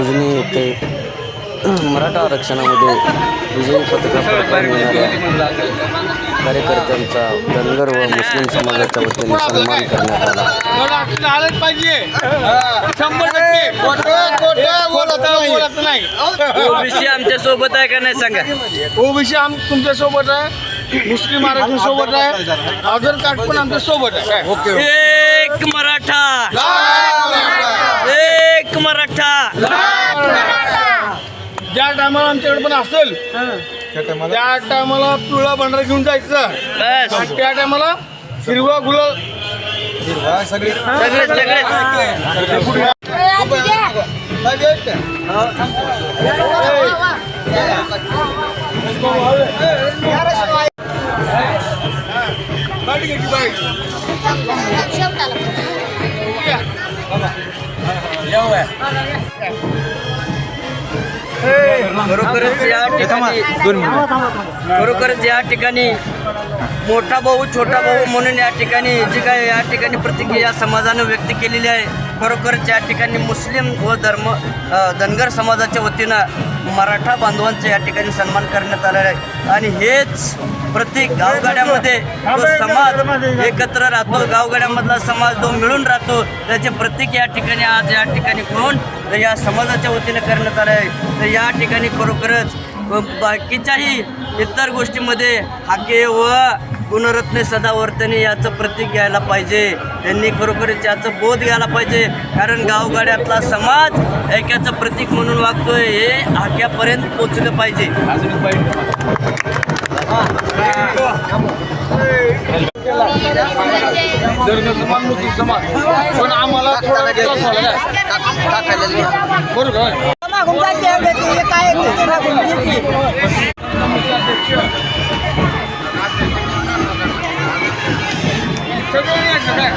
उजनी येथे मराठा आरक्षणामध्ये विजयी पत्रकार पटकावून मिळणाऱ्या कार्यकर्त्यांचा धनगर व मुस्लिम समाजाच्या वतीने सन्मान करण्यात आला. ओबीसी आमच्यासोबत आहे का नाही सांगा. ओबीसी आम तुमच्यासोबत आहे. मुस्लिम आरक्षण सोबत आहे. आधार कार्ड पण आमच्यासोबत आहे. ओके एक मराठा. एक मराठा ज्या टायमाला आमच्याकडे पण असेल त्या टायमाला पिवळा भांडारा घेऊन जायचं आणि त्या टायमाला हिरवा गुलाल सगळे सगळे बाईक खरोखरच या ठिकाणी खरोखरच या ठिकाणी मोठा भाऊ छोटा भाऊ म्हणून या ठिकाणी जी काय या ठिकाणी प्रतिक्रिया समाजानं व्यक्त केलेली आहे खरोखरच या ठिकाणी मुस्लिम व धर्म धनगर समाजाच्या वतीनं मराठा बांधवांचा या ठिकाणी सन्मान करण्यात आलेला आहे. आणि हेच प्रत्येक गावगाड्यामध्ये तो समाज एकत्र राहतो गावगाड्यामधला समाज जो मिळून राहतो त्याचे प्रत्येक या ठिकाणी आज या ठिकाणी करून तर या समाजाच्या वतीनं करण्यात आलं आहे. तर या ठिकाणी खरोखरच बाकीच्याही इतर गोष्टीमध्ये हाके व गुणरत्ने सदावर्तने याचं प्रतीक घ्यायला पाहिजे. त्यांनी खरोखरच याचं बोध घ्यायला पाहिजे. कारण गावगाड्यातला समाज ऐक्याचं प्रतीक म्हणून वागतोय हे हाक्यापर्यंत पोचलं पाहिजे. पण आम्हाला थोडा Come on in, come on!